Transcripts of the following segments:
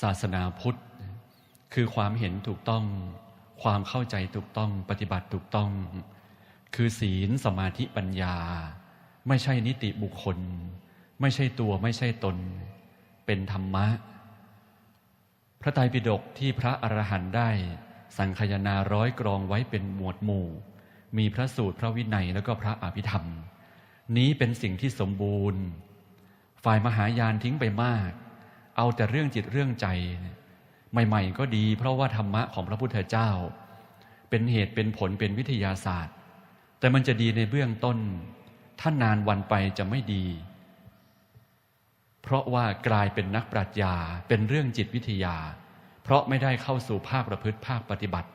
ศาสนาพุทธ คือความเห็นถูกต้อง ความเข้าใจถูกต้อง ปฏิบัติถูกต้อง คือศีลสมาธิปัญญา ไม่ใช่นิติบุคคล ไม่ใช่ตัวไม่ใช่ตน เป็นธรรมะ พระไตรปิฎกที่พระอรหันต์ได้ สังคายนาร้อยกรองไว้เป็นหมวดหมู่ มีพระสูตรพระวินัยแล้วก็พระอภิธรรม นี้เป็นสิ่งที่สมบูรณ์ ฝ่ายมหายานทิ้งไปมาก เอาแต่เรื่องจิตเรื่องใจ ใหม่ ๆ ก็ดี เพราะว่าธรรมะของพระพุทธเจ้า เป็นเหตุเป็นผลเป็นวิทยาศาสตร์ แต่มันจะดีในเบื้องต้น ถ้านานวันไปจะไม่ดี เพราะว่ากลายเป็นนักปรัชญาเป็นเรื่องจิตวิทยา เพราะไม่ได้เข้าสู่ภาคประพฤติภาคปฏิบัติ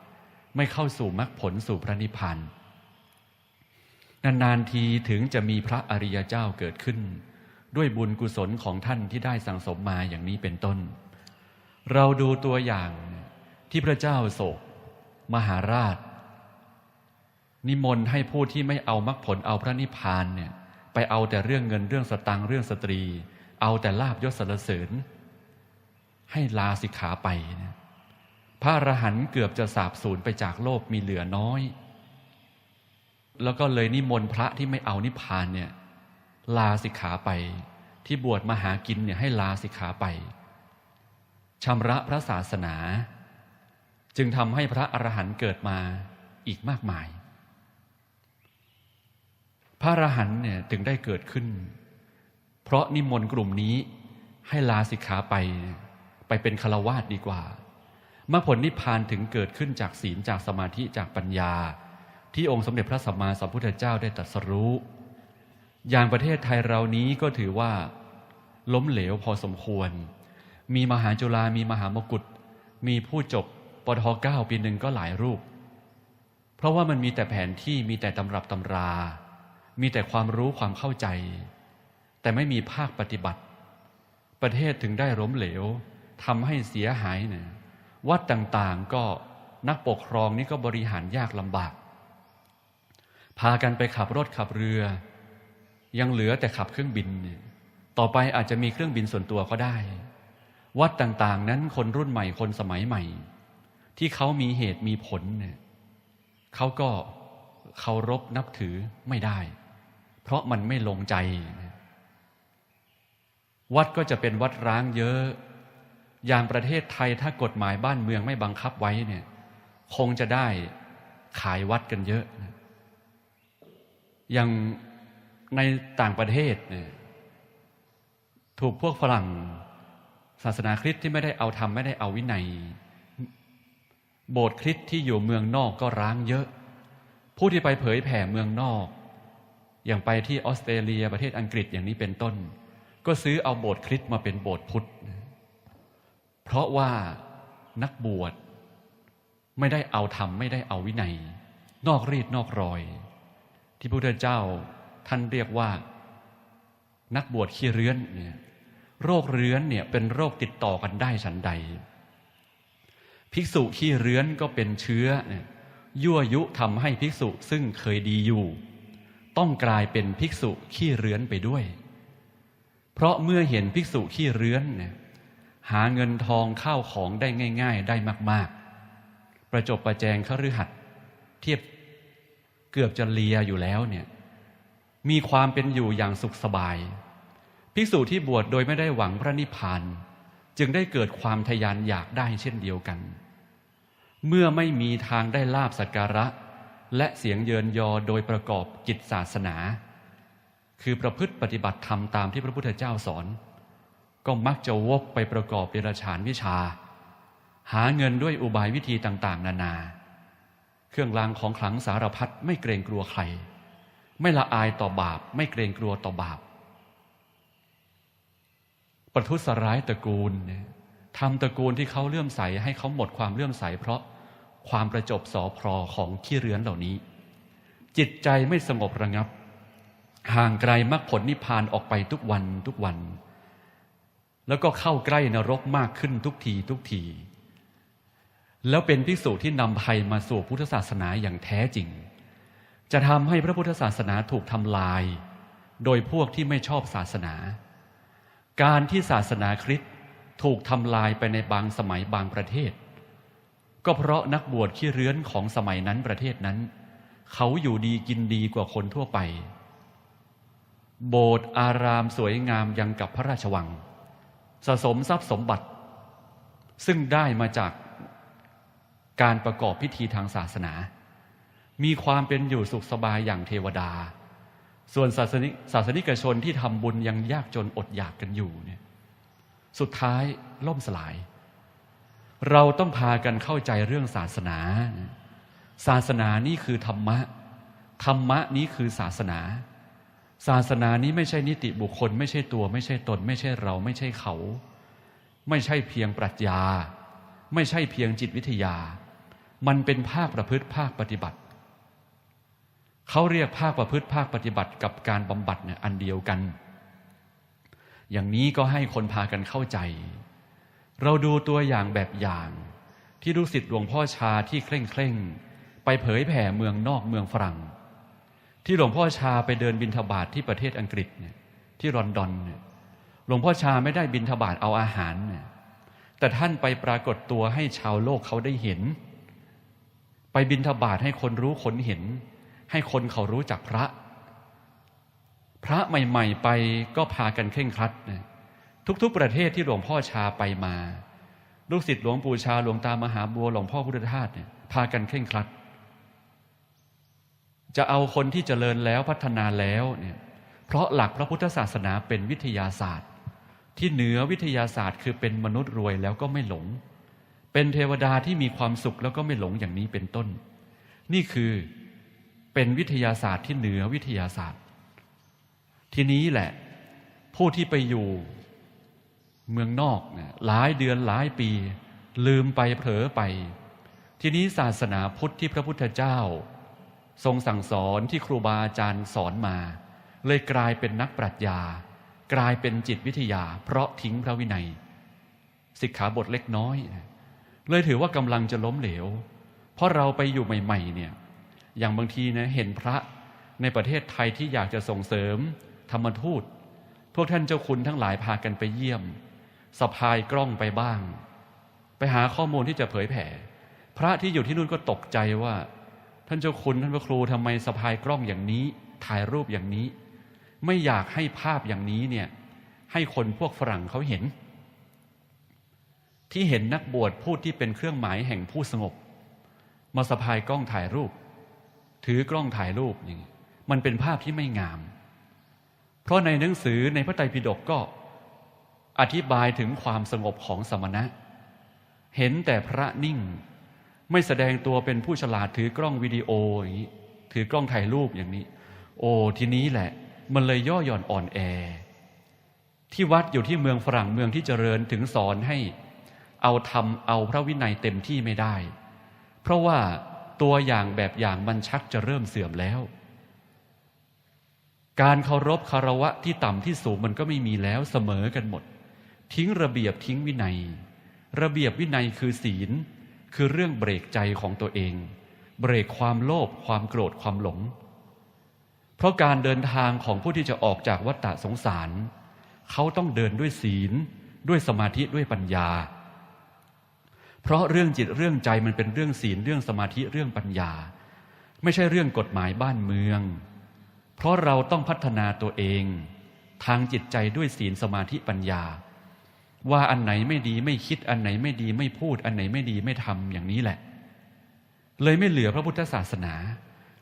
ไม่เข้าสู่มรรคผลสู่พระนิพพานนานๆทีถึงจะมีพระอริยเจ้าเกิดขึ้น ด้วยบุญกุศลของท่านที่ได้สั่งสมมาอย่างนี้เป็นต้น เราดูตัวอย่างที่พระเจ้าโศก มหาราช นิมนต์ให้ผู้ที่ไม่เอามรรคผลเอาพระนิพพานเนี่ยไปเอาแต่เรื่องเงินเรื่องสตังเรื่องสตรี เอาแต่ลาบยศสรรเสริญ ให้ลาสิกขาไปนะพระอรหันต์เกือบจะสาบสูญไปจากโลกมีเหลือน้อย แล้วก็เลยนิมนต์พระที่ไม่เอานิพพานเนี่ย ลาสิกขาไป ที่บวชมาหากินเนี่ยให้ลาสิกขาไปชำระพระศาสนา จึงทำให้พระอรหันต์เกิดมาอีกมากมาย พระอรหันต์เนี่ยถึงได้เกิดขึ้น เพราะนิมนต์กลุ่มนี้ให้ลาสิกขาไป ไปเป็นฆราวาสดีกว่าเมื่อผลนิพพานถึงเกิดขึ้นจากศีลจากสมาธิจากปัญญา ที่องค์สมเด็จพระสัมมาสัมพุทธเจ้าได้ตรัสรู้ อย่างประเทศไทยเรานี้ก็ถือว่า ล้มเหลวพอสมควร มีมหาจุฬามีมหามกุฏมีผู้จบปทเก้าปีหนึ่งก็หลายรูป เพราะว่ามันมีแต่แผนที่มีแต่ตำรับตำรา มีแต่ความรู้ความเข้าใจ แต่ไม่มีภาคปฏิบัติ ประเทศถึงได้ล้มเหลวทำให้เสียหายเนี่ยวัดต่างๆก็นักปกครองนี่ก็บริหารยากลำบาก พากันไปขับรถขับเรือ ยังเหลือแต่ขับเครื่องบินเนี่ยต่อไปอาจจะมีเครื่องบินส่วนตัวก็ได้ วัดต่างๆ นั้นคนรุ่นใหม่คนสมัยใหม่ ที่เขามีเหตุมีผลเนี่ยเขาก็เคารพนับถือไม่ได้ เพราะมันไม่ลงใจ วัดก็จะเป็นวัดร้างเยอะ อย่างประเทศไทยถ้ากฎหมายบ้านเมืองไม่บังคับไว้เนี่ย คงจะได้ขายวัดกันเยอะ อย่าง ในต่างประเทศเนี่ยถูกพวกฝรั่งศาสนาคริสต์ที่ไม่ได้เอาธรรมไม่ได้เอาวินัย โบสถ์คริสต์ที่อยู่เมืองนอกก็ร้างเยอะ ผู้ที่ไปเผยแผ่เมืองนอก อย่างไปที่ออสเตรเลียประเทศอังกฤษอย่างนี้เป็นต้น ก็ซื้อเอาโบสถ์คริสต์มาเป็นโบสถ์พุทธ เพราะว่านักบวชไม่ได้เอาธรรมไม่ได้เอาวินัย นอกรีดนอกรอย ที่พระพุทธเจ้า ท่านเรียกว่านักบวชขี้เรื้อนเนี่ยโรคเรื้อนเนี่ยเป็นโรคติดต่อกันได้ฉันใด ภิกษุขี้เรื้อนก็เป็นเชื้อเนี่ยยั่วยุทำให้ภิกษุซึ่งเคยดีอยู่ ต้องกลายเป็นภิกษุขี้เรื้อนไปด้วย เพราะเมื่อเห็นภิกษุขี้เรื้อนเนี่ยหาเงินทองข้าวของได้ง่าย ๆ ได้มาก ๆ ประจบประแจงขรือหัดเทียบเกือบจะเลียอยู่แล้วเนี่ย มีความเป็นอยู่อย่างสุขสบาย ภิกษุที่บวชโดยไม่ได้หวังพระนิพพาน จึงได้เกิดความทยานอยากได้เช่นเดียวกัน เมื่อไม่มีทางได้ลาบสักการะ และเสียงเยินยอโดยประกอบกิจศาสนา คือประพฤติปฏิบัติธรรมตามที่พระพุทธเจ้าสอน ก็มักจะวกไปประกอบเดรัจฉานวิชา หาเงินด้วยอุบายวิธีต่างๆ นานา เครื่องรางของขลังสารพัดไม่เกรงกลัวใคร ไม่ละอายต่อบาป ไม่เกรงกลัวต่อบาป ประทุษร้ายตระกูลทำตระกูลที่เขาเลื่อมใส ให้เขาหมดความเลื่อมใส เพราะความประจบสอพรอของขี้เรือนเหล่านี้ จิตใจไม่สงบระงับ ห่างไกลมรรคผลนิพพานออกไปทุกวันทุกวัน แล้วก็เข้าใกล้นรกมากขึ้นทุกทีทุกที แล้วเป็นภิกษุที่นำภัยมาสู่พุทธศาสนาอย่างแท้จริง จะทำให้พระพุทธศาสนาถูกทำลาย โดยพวกที่ไม่ชอบศาสนา การที่ศาสนาคริสต์ถูกทำลายไปในบางสมัยบางประเทศ ก็เพราะนักบวชขี้เรื้อนของสมัยนั้นประเทศนั้น เขาอยู่ดีกินดีกว่าคนทั่วไป โบสถ์อารามสวยงามยังกับพระราชวัง สะสมทรัพย์สมบัติ ซึ่งได้มาจากการประกอบพิธีทางศาสนา มีความเป็นอยู่สุขสบายอย่างเทวดา ส่วนศาสนิศาสนิกชนที่ทำบุญยังยากจนอดอยากกันอยู่เนี่ยสุดท้ายล่มสลาย เราต้องพากันเข้าใจเรื่องศาสนา ศาสนานี่คือธรรมะ ธรรมะนี้คือศาสนา ศาสนานี้ไม่ใช่นิติบุคคล ไม่ใช่ตัว ไม่ใช่ตน ไม่ใช่เราไม่ใช่เขา ไม่ใช่เพียงปรัชญา ไม่ใช่เพียงจิตวิทยา มันเป็นภาคประพฤติภาคปฏิบัติ เขาเรียกภาคประพฤติภาคปฏิบัติกับการบำบัดเนี่ยอันเดียวกัน อย่างนี้ก็ให้คนพากันเข้าใจ เราดูตัวอย่างแบบอย่าง ที่ลูกศิษย์หลวงพ่อชาที่เคร่งเคร่งไปเผยแผ่เมืองนอกเมืองฝรั่ง ที่หลวงพ่อชาไปเดินบินทบาทที่ประเทศอังกฤษเนี่ยที่ลอนดอนเนี่ยหลวงพ่อชาไม่ได้บินทบาทเอาอาหารเนี่ยแต่ท่านไปปรากฏตัวให้ชาวโลกเขาได้เห็น ไปบินทบาทให้คนรู้คนเห็น คนเขารู้จักพระ พระใหม่ ๆ ไปก็พากันเคร่งครัดนะทุกๆ ประเทศที่หลวงพ่อชาไปมา ลูกศิษย์หลวงปู่ชาหลวงตามหาบัวหลวงพ่อพุทธทาสเนี่ยพากันเคร่งครัด จะเอาคนที่เจริญแล้วพัฒนาแล้วเนี่ยเพราะหลักพระพุทธศาสนาเป็นวิทยาศาสตร์ ที่เหนือวิทยาศาสตร์คือเป็นมนุษย์รวยแล้วก็ไม่หลง เป็นเทวดาที่มีความสุขแล้วก็ไม่หลงอย่างนี้เป็นต้น นี่คือ เป็นวิทยาศาสตร์ที่เหนือวิทยาศาสตร์ ทีนี้แหละ ผู้ที่ไปอยู่เมืองนอกเนี่ยหลายเดือนหลายปี ลืมไปเผลอไป ทีนี้ศาสนาพุทธที่พระพุทธเจ้า ทรงสั่งสอนที่ครูบาอาจารย์สอนมา เลยกลายเป็นนักปรัชญา กลายเป็นจิตวิทยา เพราะทิ้งพระวินัยสิกขาบทเล็กน้อย เลยถือว่ากำลังจะล้มเหลว เพราะเราไปอยู่ใหม่ ๆ เนี่ย อย่างบางทีนะเห็นพระในประเทศไทยที่อยากจะส่งเสริมธรรมทูต พวกท่านเจ้าคุณทั้งหลายพากันไปเยี่ยมสะพายกล้องไปบ้าง ไปหาข้อมูลที่จะเผยแผ่ พระที่อยู่ที่นู่นก็ตกใจว่า ท่านเจ้าคุณท่านพระครูทำไมสะพายกล้องอย่างนี้ ถ่ายรูปอย่างนี้ ไม่อยากให้ภาพอย่างนี้เนี่ยให้คนพวกฝรั่งเขาเห็น ที่เห็นนักบวชพูดที่เป็นเครื่องหมายแห่งผู้สงบ มาสะพายกล้องถ่ายรูป ถือกล้องถ่ายรูปอย่างนี้มันเป็นภาพที่ไม่งาม เพราะในหนังสือในพระไตรปิฎกก็อธิบายถึงความสงบของสมณะ เห็นแต่พระนิ่ง ไม่แสดงตัวเป็นผู้ฉลาดถือกล้องวิดีโออย่างนี้ถือกล้องถ่ายรูปอย่างนี้ โอ้ทีนี้แหละ มันเลยย่อหย่อนอ่อนแอ ที่วัดอยู่ที่เมืองฝรั่งเมืองที่เจริญถึงสอนให้ เอาทำเอาพระวินัยเต็มที่ไม่ได้ เพราะว่า ตัวอย่างแบบอย่างมันชักจะเริ่มเสื่อมแล้ว การเคารพคารวะที่ต่ำที่สูงมันก็ไม่มีแล้วเสมอกันหมด ทิ้งระเบียบทิ้งวินัย ระเบียบวินัยคือศีล คือเรื่องเบรกใจของตัวเอง เบรกความโลภความโกรธความหลง เพราะการเดินทางของผู้ที่จะออกจากวัฏฏะสงสาร เขาต้องเดินด้วยศีล ด้วยสมาธิด้วยปัญญา เพราะเรื่องจิตเรื่องใจมันเป็นเรื่องศีลเรื่องสมาธิเรื่องปัญญา ไม่ใช่เรื่องกฎหมายบ้านเมือง เพราะเราต้องพัฒนาตัวเอง ทางจิตใจด้วยศีลสมาธิปัญญา ว่าอันไหนไม่ดีไม่คิดอันไหนไม่ดีไม่พูดอันไหนไม่ดีไม่ทำอย่างนี้แหละ เลยไม่เหลือพระพุทธศาสนา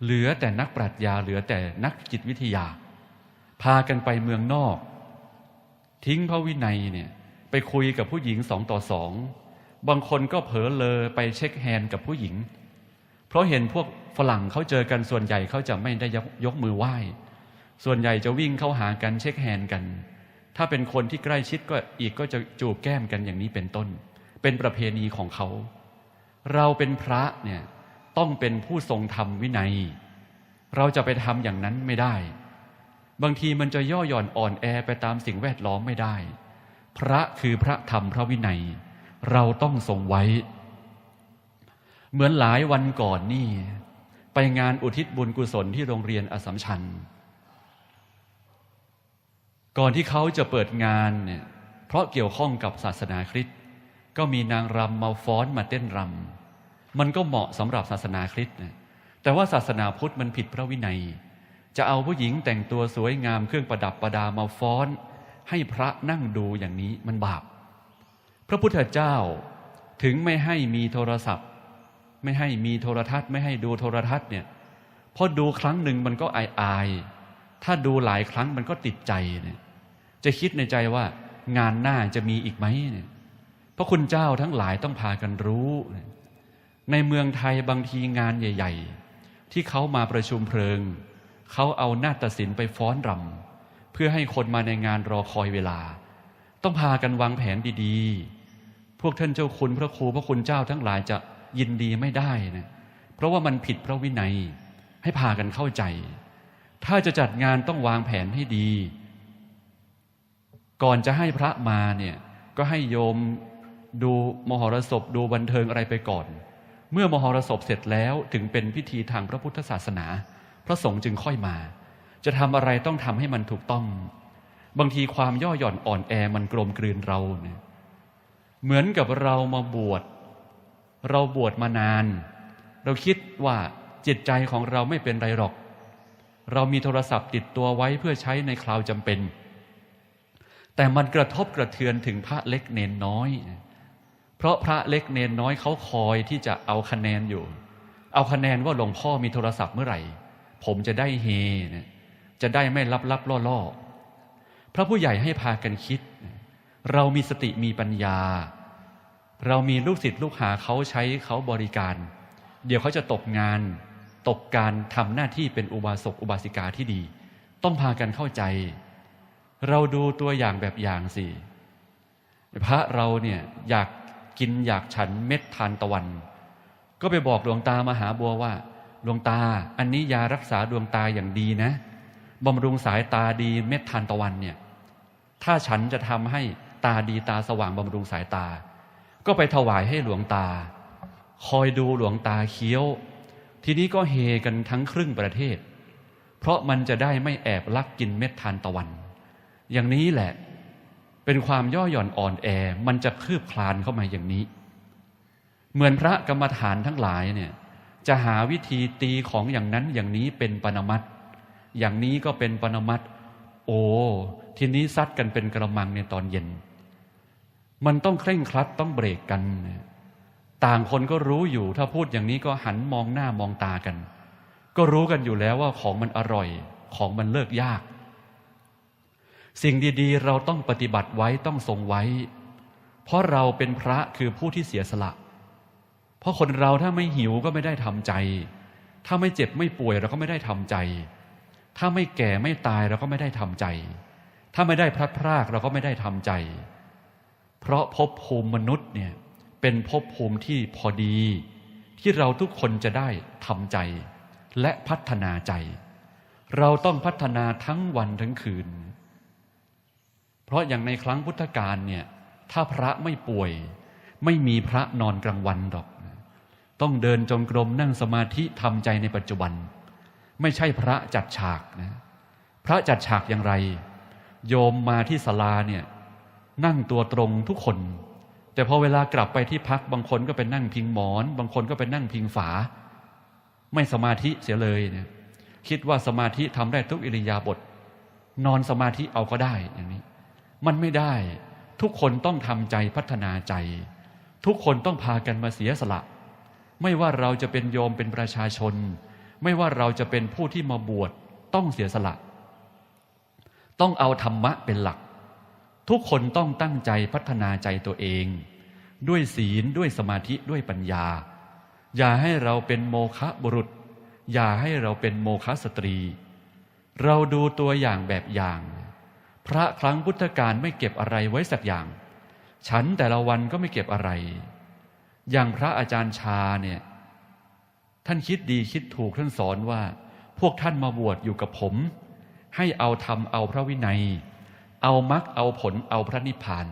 เหลือแต่นักปรัชญาเหลือแต่นักจิตวิทยา พากันไปเมืองนอก ทิ้งพระวินัยเนี่ยไปคุยกับผู้หญิงสองต่อสอง บางคนก็เผลอเลอไปเช็คแฮนด์กับผู้หญิง เพราะเห็นพวกฝรั่งเขาเจอกันส่วนใหญ่เขาจะไม่ได้ยกยกมือไหว้ ส่วนใหญ่จะวิ่งเข้าหากันเช็คแฮนด์กัน ถ้าเป็นคนที่ใกล้ชิดก็อีกก็จะจูบแก้มกันอย่างนี้เป็นต้น เป็นประเพณีของเขา เราเป็นพระเนี่ยต้องเป็นผู้ทรงธรรมวินัย เราจะไปทำอย่างนั้นไม่ได้ บางทีมันจะย่อหย่อนอ่อนแอไปตามสิ่งแวดล้อมไม่ได้ พระคือพระธรรมพระวินัย เราต้องทรงไว้ เหมือนหลายวันก่อนนี่ ไปงานอุทิศบุญกุศลที่โรงเรียนอสมชัญ ก่อนที่เขาจะเปิดงานเนี่ยเพราะเกี่ยวข้องกับศาสนาคริสต์ก็มีนางรำมาฟ้อนมาเต้นรำมันก็เหมาะสำหรับศาสนาคริสต์นะแต่ว่าศาสนาพุทธมันผิดพระวินัย จะเอาผู้หญิงแต่งตัวสวยงามเครื่องประดับประดามาฟ้อน ให้พระนั่งดูอย่างนี้มันบาป พระพุทธเจ้าถึงไม่ให้มีโทรศัพท์ ไม่ให้มีโทรทัศน์ ไม่ให้ดูโทรทัศน์เนี่ยพอดูครั้งหนึ่งมันก็อายอายๆถ้าดูหลายครั้งมันก็ติดใจเนี่ยจะคิดในใจว่างานหน้าจะมีอีกไหมเนี่ยพระคุณเจ้าทั้งหลายต้องพากันรู้ ในเมืองไทยบางทีงานใหญ่ ๆ ที่เขามาประชุมเพลิง เขาเอาหน้าฏศิลป์ไปฟ้อนรำเพื่อให้คนมาในงานรอคอยเวลา ต้องพากันวางแผนดีๆ พวกท่านเจ้าคุณพระครูพระคุณเจ้าทั้งหลายจะยินดีไม่ได้นะเพราะว่ามันผิดพระวินัยให้พากันเข้าใจ ถ้าจะจัดงานต้องวางแผนให้ดี ก่อนจะให้พระมาเนี่ยก็ให้โยมดูมหรสพดูบันเทิงอะไรไปก่อน เมื่อมหรสพเสร็จแล้วถึงเป็นพิธีทางพระพุทธศาสนา พระสงฆ์จึงค่อยมา จะทำอะไรต้องทำให้มันถูกต้อง บางทีความย่อหย่อนอ่อนแอมันกลมกลืนเราเนี่ย เหมือนกับเรามาบวช เราบวชมานาน เราคิดว่าจิตใจของเราไม่เป็นไรหรอก เรามีโทรศัพท์ติดตัวไว้เพื่อใช้ในคราวจำเป็น แต่มันกระทบกระเทือนถึงพระเล็กเนนน้อย เพราะพระเล็กเนนน้อยเขาคอยที่จะเอาคะแนนอยู่ เอาคะแนนว่าหลวงพ่อมีโทรศัพท์เมื่อไหร่ ผมจะได้เฮ จะได้ไม่ลับลับล่อล่อพระผู้ใหญ่ให้พากันคิด เรามีสติมีปัญญา เรามีลูกศิษย์ลูกหาเขาใช้เขาบริการ เดี๋ยวเขาจะตกงาน ตกการทำหน้าที่เป็นอุบาสกอุบาสิกาที่ดี ต้องพากันเข้าใจ เราดูตัวอย่างแบบอย่างสิพระเราเนี่ยอยากกินอยากฉันเม็ดทานตะวัน ก็ไปบอกหลวงตามหาบัวว่าหลวงตา อันนี้ยารักษาดวงตาอย่างดีนะบำรุงสายตาดีเม็ดทานตะวันเนี่ย ถ้าฉันจะทำให้ ตาดีตาสว่างบำรุงสายตา ก็ไปถวายให้หลวงตา คอยดูหลวงตาเคี้ยว ทีนี้ก็เฮกันทั้งครึ่งประเทศ เพราะมันจะได้ไม่แอบลักกินเม็ดทานตะวัน อย่างนี้แหละ เป็นความย่อหย่อนอ่อนแอมันจะคืบคลานเข้ามาอย่างนี้ เหมือนพระกรรมฐานทั้งหลายเนี่ยจะหาวิธีตีของอย่างนั้นอย่างนี้เป็นปณมัตอย่างนี้ก็เป็นปณมัตโอ้ทีนี้ซัดกันเป็นกระมังในตอนเย็น มันต้องเคร่งครัดต้องเบรกกัน ต่างคนก็รู้อยู่ ถ้าพูดอย่างนี้ก็หันมองหน้ามองตากัน ก็รู้กันอยู่แล้วว่าของมันอร่อย ของมันเลิกยาก สิ่งดีๆ เราต้องปฏิบัติไว้ต้องทรงไว้ เพราะเราเป็นพระคือผู้ที่เสียสละ เพราะคนเราถ้าไม่หิวก็ไม่ได้ทำใจ ถ้าไม่เจ็บไม่ป่วยเราก็ไม่ได้ทำใจ ถ้าไม่แก่ไม่ตายเราก็ไม่ได้ทำใจ ถ้าไม่ได้พลัดพรากเราก็ไม่ได้ทำใจ เพราะภพภูมิมนุษย์เนี่ยเป็นภพภูมิที่พอดี ที่เราทุกคนจะได้ทำใจและพัฒนาใจ เราต้องพัฒนาทั้งวันทั้งคืน เพราะอย่างในครั้งพุทธกาลเนี่ยถ้าพระไม่ป่วย ไม่มีพระนอนกลางวันหรอก ต้องเดินจงกรมนั่งสมาธิทำใจในปัจจุบัน ไม่ใช่พระจัดฉากนะพระจัดฉากอย่างไร โยมมาที่ศาลาเนี่ย นั่งตัวตรงทุกคน แต่พอเวลากลับไปที่พักบางคนก็เป็นนั่งพิงหมอน บางคนก็เป็นนั่งพิงฝา ไม่สมาธิเสียเลยเนี่ยคิดว่าสมาธิทำได้ทุกอิริยาบถนอนสมาธิเอาก็ได้อย่างนี้ มันไม่ได้ ทุกคนต้องทำใจพัฒนาใจ ทุกคนต้องพากันมาเสียสละ ไม่ว่าเราจะเป็นโยมเป็นประชาชน ไม่ว่าเราจะเป็นผู้ที่มาบวชต้องเสียสละ ต้องเอาธรรมะเป็นหลัก ทุกคนต้องตั้งใจพัฒนาใจตัวเอง ด้วยศีลด้วยสมาธิด้วยปัญญา อย่าให้เราเป็นโมฆะบุรุษ อย่าให้เราเป็นโมฆะสตรี เราดูตัวอย่างแบบอย่าง พระครั้งพุทธกาลไม่เก็บอะไรไว้สักอย่าง ฉันแต่ละวันก็ไม่เก็บอะไร อย่างพระอาจารย์ชาเนี่ยท่านคิดดีคิดถูกท่านสอนว่า พวกท่านมาบวชอยู่กับผม ให้เอาธรรมเอาพระวินัย เอามรรคเอาผลเอาพระนิพพาน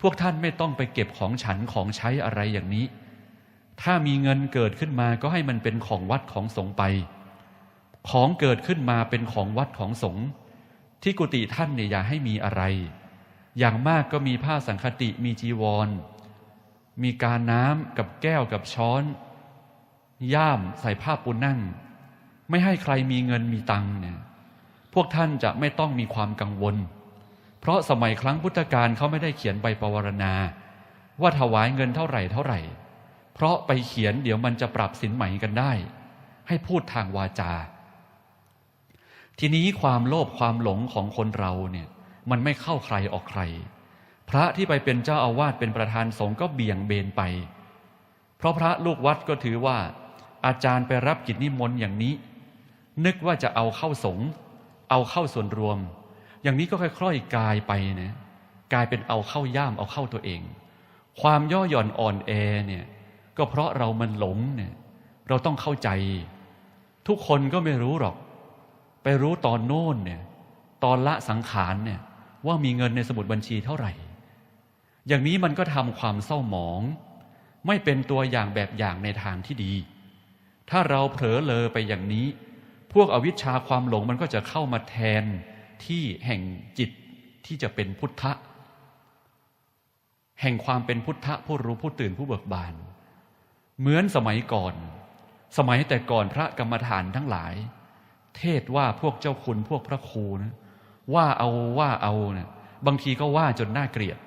พวกท่านไม่ต้องไปเก็บของฉันของใช้อะไรอย่างนี้ ถ้ามีเงินเกิดขึ้นมาก็ให้มันเป็นของวัดของสงไป ของเกิดขึ้นมาเป็นของวัดของสงที่กุฏิท่านเนี่ยอย่าให้มีอะไร อย่างมากก็มีผ้าสังคติมีจีวร มีการน้ำกับแก้วกับช้อน ย่ามใส่ผ้าปูนั่ง ไม่ให้ใครมีเงินมีตังเนี่ยพวกท่านจะไม่ต้องมีความกังวล เพราะสมัยครั้งพุทธกาลเขาไม่ได้เขียนใบปวารณา ว่าถวายเงินเท่าไหร่เท่าไหร่ เพราะไปเขียนเดี๋ยวมันจะปรับสินใหม่กันได้ ให้พูดทางวาจา ทีนี้ความโลภความหลงของคนเราเนี่ยมันไม่เข้าใครออกใคร พระที่ไปเป็นเจ้าอาวาสเป็นประธานสงฆ์ก็เบี่ยงเบนไป เพราะพระลูกวัดก็ถือว่า อาจารย์ไปรับกิจนิมนต์อย่างนี้ นึกว่าจะเอาเข้าสงฆ์เอาเข้าส่วนรวม อย่างนี้ก็ค่อยๆกลายไปนะกลายเป็นเอาเข้าย่ามเอาเข้าตัวเอง ความย่อหย่อนอ่อนแอเนี่ยก็เพราะเรามันหลงเนี่ยเราต้องเข้าใจ ทุกคนก็ไม่รู้หรอก ไปรู้ตอนโน้นเนี่ยตอนละสังขารเนี่ยว่ามีเงินในสมุดบัญชีเท่าไหร่ อย่างนี้มันก็ทำความเศร้าหมอง ไม่เป็นตัวอย่างแบบอย่างในทางที่ดี ถ้าเราเผลอเลอไปอย่างนี้ พวกอวิชชาความหลงมันก็จะเข้ามาแทน ที่แห่งจิตที่จะเป็นพุทธะ แห่งความเป็นพุทธะผู้รู้ผู้ตื่นผู้เบิกบาน เหมือนสมัยก่อน สมัยแต่ก่อนพระกรรมฐานทั้งหลาย เทศว่าพวกเจ้าคุณพวกพระครูนะว่าเอาว่าเอาเนะี่ยบางทีก็ว่าจนน่าเกลียด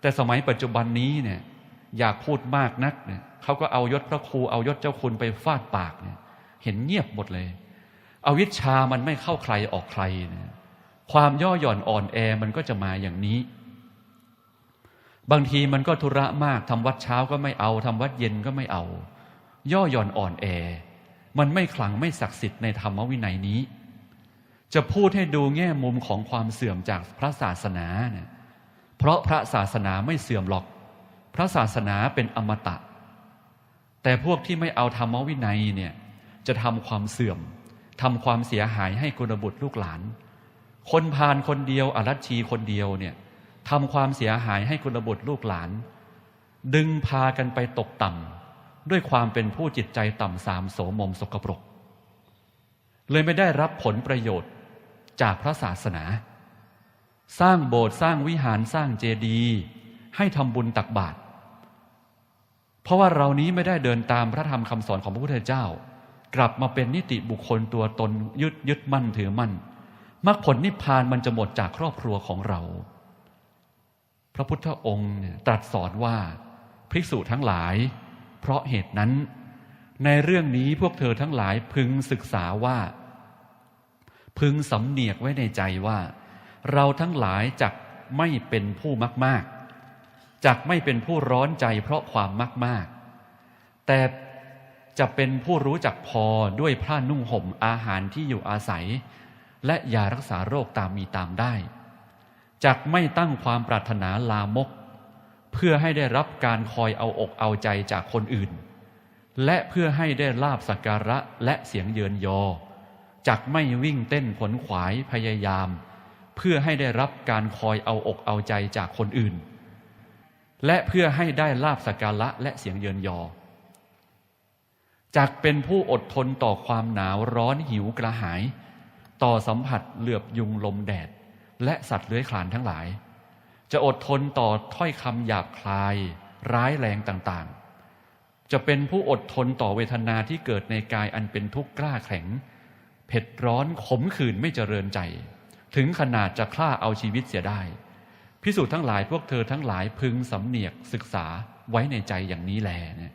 แต่สมัยปัจจุบันนี้เนี่ยอยากพูดมากนักเนี่ยเขาก็เอายศพระครูเอายศเจ้าคุณไปฟาดปากเนี่ยเห็นเงียบหมดเลย อวิชชามันไม่เข้าใครออกใครนะ ความย่อหย่อนอ่อนแอมันก็จะมาอย่างนี้ บางทีมันก็ธุระมากทำวัดเช้าก็ไม่เอาทำวัดเย็นก็ไม่เอา ย่อหย่อนอ่อนแอ มันไม่ขลังไม่ศักดิ์สิทธิ์ในธรรมวินัยนี้ จะพูดให้ดูแง่มุมของความเสื่อมจากพระศาสนาเนี่ยเพราะพระศาสนาไม่เสื่อมหรอก พระศาสนาเป็นอมตะ แต่พวกที่ไม่เอาธรรมวินัยเนี่ยจะทำความเสื่อมทำความเสียหายให้กุลบุตรลูกหลาน คนพาลคนเดียวอรัชชีคนเดียวเนี่ยทำความเสียหายให้กุลบุตรลูกหลาน ดึงพากันไปตกต่ำด้วยความเป็นผู้จิตใจต่ำสามโสมมสกปรก เลยไม่ได้รับผลประโยชน์จากพระศาสนา สร้างโบสถ์สร้างวิหารสร้างเจดีย์ให้ทำบุญตักบาตรเพราะว่าเรานี้ไม่ได้เดินตามพระธรรมคำสอนของพระพุทธเจ้า กลับมาเป็นนิติบุคคลตัวตนยึดยึดมั่นถือมั่น มรรคผลนิพพานมันจะหมดจากครอบครัวของเรา พระพุทธองค์ตรัสสอนว่าภิกษุทั้งหลาย เพราะเหตุนั้น ในเรื่องนี้พวกเธอทั้งหลายพึงศึกษาว่า พึงสำเนียกไว้ในใจว่า เราทั้งหลายจักไม่เป็นผู้มากๆจักไม่เป็นผู้ร้อนใจเพราะความมากๆแต่จะเป็นผู้รู้จักพอด้วยผ้านุ่งห่มอาหารที่อยู่อาศัย และยารักษาโรคตามมีตามได้จักไม่ตั้งความปรารถนาลามก เพื่อให้ได้รับการคอยเอาอกเอาใจจากคนอื่น และเพื่อให้ได้ลาบสักการะและเสียงเยินยอจักไม่วิ่งเต้นขนขวายพยายาม เพื่อให้ได้รับการคอยเอาอกเอาใจจากคนอื่น และเพื่อให้ได้ลาบสักการะและเสียงเยินยอจักเป็นผู้อดทนต่อความหนาวร้อนหิวกระหาย ต่อสัมผัสเหลือบยุงลมแดด และสัตว์เลื้อยคลานทั้งหลาย จะอดทนต่อถ้อยคำหยาบคลาย ร้ายแรงต่างๆ จะเป็นผู้อดทนต่อเวทนาที่เกิดในกายอันเป็นทุกข์กล้าแข็ง เผ็ดร้อนขมขื่นไม่เจริญใจ ถึงขนาดจะฆ่าเอาชีวิตเสียได้ พิสูจน์ทั้งหลายพวกเธอทั้งหลายพึงสำเนียกศึกษาไว้ในใจอย่างนี้แลเนี่ย